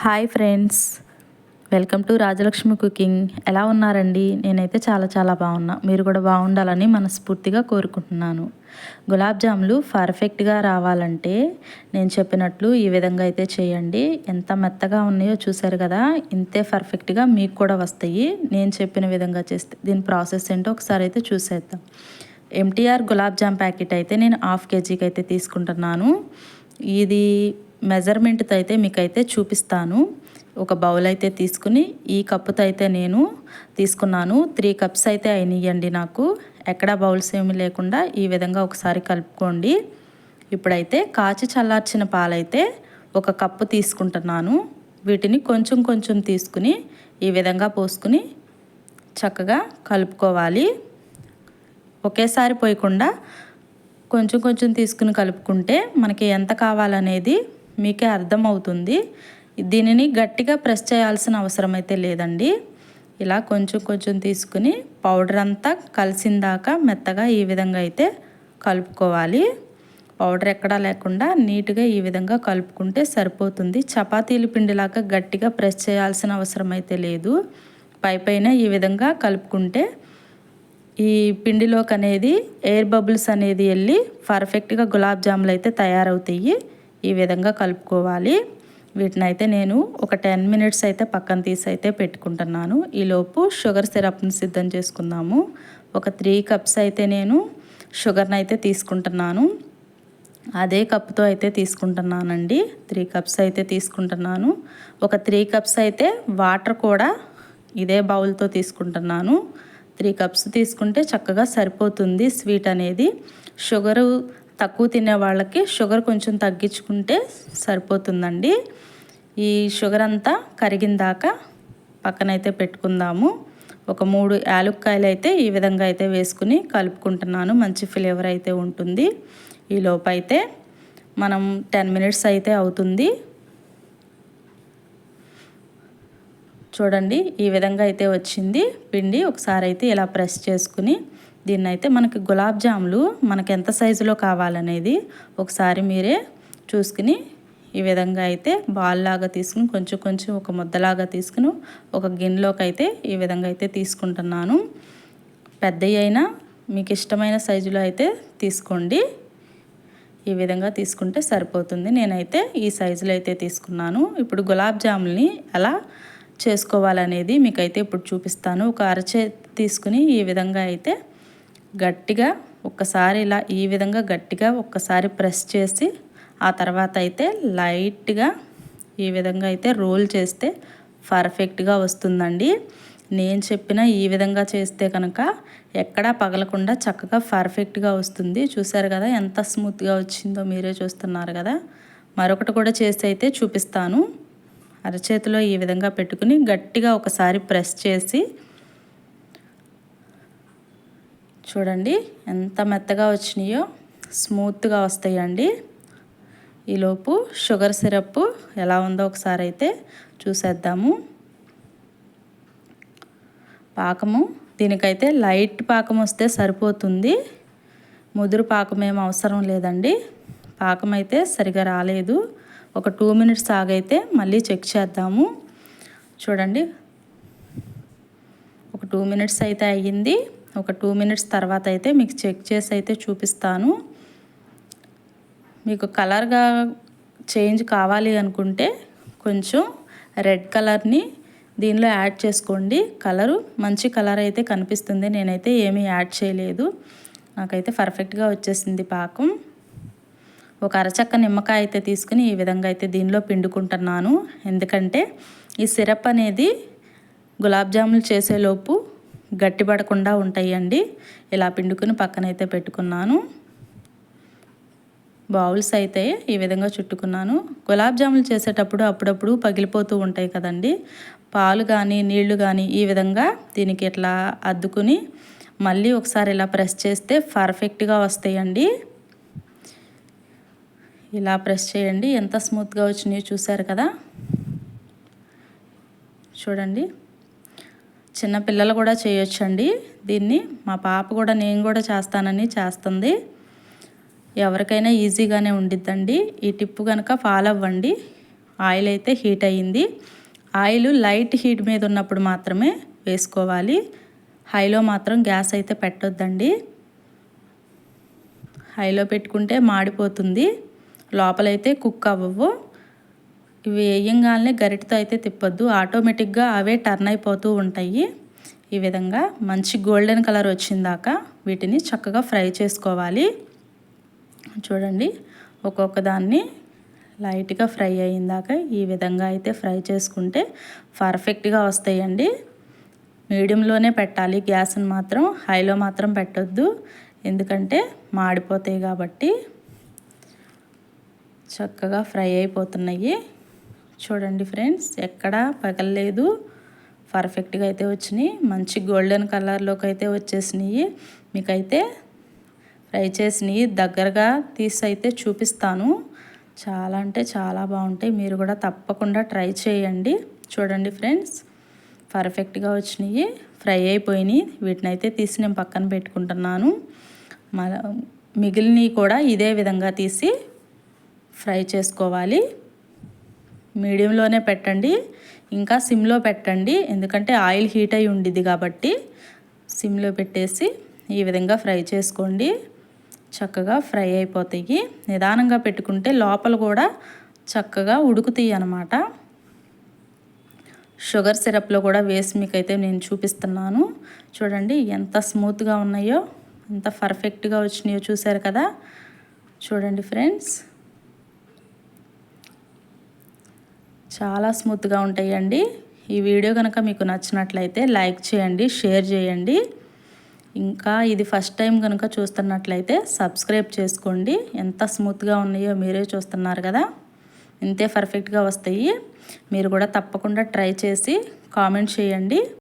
Hi friends. Welcome to Rajalakshmi cooking. ఎలా ఉన్నారండి? నేనైతే చాలా చాలా బాగున్నా. మీరు కూడా బాగుండాలని మనస్ఫూర్తిగా కోరుకుంటున్నాను. గులాబ్ జాములు పర్ఫెక్ట్గా రావాలంటే నేను చెప్పినట్లు ఈ విధంగా అయితే చేయండి. ఎంత మెత్తగా ఉన్నాయో చూశారు కదా? ఇంతే పర్ఫెక్ట్గా మీకు కూడా వస్తాయి. నేను చెప్పిన విధంగా చేస్తే దీని ప్రాసెస్ ఏంటో ఒకసారి అయితే చూసేద్దాం. ఎంటీఆర్ గులాబ్ జామ్ ప్యాకెట్ అయితే నేను హాఫ్ కేజీకి అయితే తీసుకుంటున్నాను. ఇది మెజర్మెంట్తో అయితే మీకైతే చూపిస్తాను. ఒక బౌల్ అయితే తీసుకుని ఈ కప్పుతో అయితే నేను తీసుకున్నాను. త్రీ కప్స్ అయితే అయినాయండి నాకు. ఎక్కడ బౌల్స్ ఏమి లేకుండా ఈ విధంగా ఒకసారి కలుపుకోండి. ఇప్పుడైతే కాచి చల్లార్చిన పాలైతే ఒక కప్పు తీసుకుంటున్నాను. వీటిని కొంచెం కొంచెం తీసుకుని ఈ విధంగా పోసుకుని చక్కగా కలుపుకోవాలి. ఒకేసారి పోయకుండా కొంచెం కొంచెం తీసుకుని కలుపుకుంటే మనకి ఎంత కావాలనేది మీకే అర్థమవుతుంది. దీనిని గట్టిగా ప్రెస్ చేయాల్సిన అవసరం అయితే లేదండి. ఇలా కొంచెం కొంచెం తీసుకుని పౌడర్ అంతా కలిసిందాక మెత్తగా ఈ విధంగా అయితే కలుపుకోవాలి. పౌడర్ ఎక్కడా లేకుండా నీట్గా ఈ విధంగా కలుపుకుంటే సరిపోతుంది. చపాతీలు పిండిలాగా గట్టిగా ప్రెస్ చేయాల్సిన అవసరం అయితే లేదు. పై పైన ఈ విధంగా కలుపుకుంటే ఈ పిండిలోకి అనేది ఎయిర్ బబుల్స్ అనేది వెళ్ళి పర్ఫెక్ట్గా గులాబ్ జాములు అయితే తయారవుతాయి. ఈ విధంగా కలుపుకోవాలి. వీటిని అయితే నేను ఒక టెన్ మినిట్స్ అయితే పక్కన తీసి అయితే పెట్టుకుంటున్నాను. ఈలోపు షుగర్ సిరప్ని సిద్ధం చేసుకుందాము. ఒక త్రీ కప్స్ అయితే నేను షుగర్ని అయితే తీసుకుంటున్నాను. అదే కప్తో అయితే తీసుకుంటున్నానండి. త్రీ కప్స్ అయితే తీసుకుంటున్నాను. ఒక త్రీ కప్స్ అయితే వాటర్ కూడా ఇదే బౌల్తో తీసుకుంటున్నాను. త్రీ కప్స్ తీసుకుంటే చక్కగా సరిపోతుంది స్వీట్ అనేది. షుగరు తక్కువ తినే వాళ్ళకి షుగర్ కొంచెం తగ్గించుకుంటే సరిపోతుందండి. ఈ షుగర్ అంతా కరిగిందాక పక్కనైతే పెట్టుకుందాము. ఒక మూడు యాలుక్కాయలు అయితే ఈ విధంగా అయితే వేసుకుని కలుపుకుంటున్నాను. మంచి ఫ్లేవర్ అయితే ఉంటుంది. ఈ లోపు అయితే మనం టెన్ మినిట్స్ అయితే అవుతుంది. చూడండి ఈ విధంగా అయితే వచ్చింది. పిండి ఒకసారి అయితే ఇలా ప్రెస్ చేసుకుని దీన్ని అయితే మనకి గులాబ్ జాములు మనకి ఎంత సైజులో కావాలనేది ఒకసారి మీరే చూసుకుని ఈ విధంగా అయితే బాల్ లాగా తీసుకుని కొంచెం కొంచెం ఒక ముద్దలాగా తీసుకుని ఒక గిన్నెలోకి అయితే ఈ విధంగా అయితే తీసుకుంటున్నాను. పెద్దవి అయినా మీకు ఇష్టమైన సైజులో అయితే తీసుకోండి. ఈ విధంగా తీసుకుంటే సరిపోతుంది. నేనైతే ఈ సైజులో అయితే తీసుకున్నాను. ఇప్పుడు గులాబ్ జాములని ఎలా చేసుకోవాలనేది మీకైతే ఇప్పుడు చూపిస్తాను. ఒక అరచే తీసుకుని ఈ విధంగా అయితే గట్టిగా ఒక్కసారి ఇలా ఈ విధంగా గట్టిగా ఒక్కసారి ప్రెస్ చేసి ఆ తర్వాత అయితే లైట్గా ఈ విధంగా అయితే రోల్ చేస్తే పర్ఫెక్ట్గా వస్తుందండి. నేను చెప్పిన ఈ విధంగా చేస్తే కనుక ఎక్కడా పగలకుండా చక్కగా పర్ఫెక్ట్గా వస్తుంది. చూసారు కదా ఎంత స్మూత్గా వచ్చిందో మీరే చూస్తున్నారు కదా. మరొకటి కూడా చేసి అయితే చూపిస్తాను. అరచేతిలో ఈ విధంగా పెట్టుకుని గట్టిగా ఒకసారి ప్రెస్ చేసి చూడండి ఎంత మెత్తగా వచ్చినాయో స్మూత్గా వస్తాయండి. ఈలోపు షుగర్ సిరప్ ఎలా ఉందో ఒకసారి అయితే చూసేద్దాము. పాకము దీనికైతే లైట్ పాకం వస్తే సరిపోతుంది. ముదురు పాకం ఏం అవసరం లేదండి. పాకం అయితే సరిగా రాలేదు. ఒక టూ మినిట్స్ ఆగైతే మళ్ళీ చెక్ చేద్దాము. చూడండి. ఒక టూ మినిట్స్ అయితే అయ్యింది. ఒక టూ మినిట్స్ తర్వాత అయితే మీకు చెక్ చేసి అయితే చూపిస్తాను. మీకు కలర్గా చేంజ్ కావాలి అనుకుంటే కొంచెం రెడ్ కలర్ని దీనిలో యాడ్ చేసుకోండి. కలరు మంచి కలర్ అయితే కనిపిస్తుంది. నేనైతే ఏమీ యాడ్ చేయలేదు. నాకైతే పర్ఫెక్ట్గా వచ్చేసింది పాకం. ఒక అరచక్క నిమ్మకాయ అయితే తీసుకుని ఈ విధంగా అయితే దీనిలో పిండుకుంటున్నాను. ఎందుకంటే ఈ సిరప్ అనేది గులాబ్ జాములు చేసేలోపు గట్టిపడకుండా ఉంటాయండి. ఇలా పిండుకుని పక్కనైతే పెట్టుకున్నాను. బౌల్స్ అయితే ఈ విధంగా చుట్టుకున్నాను. గులాబ్ జాములు చేసేటప్పుడు అప్పుడప్పుడు పగిలిపోతూ ఉంటాయి కదండి. పాలు కానీ నీళ్ళు కానీ ఈ విధంగా దీనికి ఇట్లా అద్దుకుని మళ్ళీ ఒకసారి ఇలా ప్రెస్ చేస్తే పర్ఫెక్ట్గా వస్తాయండి. ఇలా ప్రెస్ చేయండి. ఎంత స్మూత్గా వచ్చినాయో చూసారు కదా? చూడండి. చిన్న పిల్లలు కూడా చేయొచ్చండి దీన్ని. మా పాప కూడా నేను కూడా చేస్తానని చేస్తుంది. ఎవరికైనా ఈజీగానే ఉండిద్దండి. ఈ టిప్పు కనుక ఫాలో అవ్వండి. ఆయిల్ అయితే హీట్ అయ్యింది. ఆయిల్ లైట్ హీట్ మీద ఉన్నప్పుడు మాత్రమే వేసుకోవాలి. హైలో మాత్రం గ్యాస్ అయితే పెట్టొద్దండి. హైలో పెట్టుకుంటే మాడిపోతుంది. లోపలైతే కుక్ అవ్వవు. ఇవి వేయంగానే గరిటతో అయితే తిప్పొద్దు. ఆటోమేటిక్గా అవే టర్న్ అయిపోతూ ఉంటాయి. ఈ విధంగా మంచి గోల్డెన్ కలర్ వచ్చిందాక వీటిని చక్కగా ఫ్రై చేసుకోవాలి. చూడండి ఒక్కొక్క దాన్ని లైట్గా ఫ్రై అయ్యిందాక ఈ విధంగా అయితే ఫ్రై చేసుకుంటే పర్ఫెక్ట్గా వస్తాయండి. మీడియంలోనే పెట్టాలి గ్యాస్ని మాత్రం హైలో మాత్రం పెట్టొద్దు. ఎందుకంటే మాడిపోతాయి కాబట్టి. చక్కగా ఫ్రై అయిపోతున్నాయి. చూడండి ఫ్రెండ్స్ ఎక్కడా పగలలేదు. పర్ఫెక్ట్గా అయితే వచ్చినాయి. మంచి గోల్డెన్ కలర్లోకి అయితే వచ్చేసినాయి. మీకైతే ఫ్రై చేసినవి దగ్గరగా తీసి అయితే చూపిస్తాను. చాలా అంటే చాలా బాగుంటాయి. మీరు కూడా తప్పకుండా ట్రై చేయండి. చూడండి ఫ్రెండ్స్ పర్ఫెక్ట్గా వచ్చినాయి. ఫ్రై అయిపోయినాయి. వీటిని అయితే తీసి నేను పక్కన పెట్టుకుంటున్నాను. మిగిలినవి కూడా ఇదే విధంగా తీసి ఫ్రై చేసుకోవాలి. మీడియంలోనే పెట్టండి. ఇంకా సిమ్లో పెట్టండి. ఎందుకంటే ఆయిల్ హీట్ అయి ఉండిద్ది కాబట్టి సిమ్లో పెట్టేసి ఈ విధంగా ఫ్రై చేసుకోండి. చక్కగా ఫ్రై అయిపోతాయి. నిదానంగా పెట్టుకుంటే లోపల కూడా చక్కగా ఉడుకుతాయి అన్నమాట. షుగర్ సిరప్లో కూడా వేసి మీకైతే నేను చూపిస్తున్నాను. చూడండి ఎంత స్మూత్గా ఉన్నాయో ఎంత పర్ఫెక్ట్గా వచ్చినాయో చూసారు కదా. చూడండి ఫ్రెండ్స్. చాలా స్మూత్గా ఉంటాయండి. ఈ వీడియో కనుక మీకు నచ్చినట్లయితే లైక్ చేయండి షేర్ చేయండి. ఇంకా ఇది ఫస్ట్ టైం కనుక చూస్తున్నట్లయితే సబ్స్క్రైబ్ చేసుకోండి. ఎంత స్మూత్గా ఉన్నాయో మీరే చూస్తున్నారు కదా. ఇంతే పర్ఫెక్ట్గా వస్తాయి. మీరు కూడా తప్పకుండా ట్రై చేసి కామెంట్ చేయండి.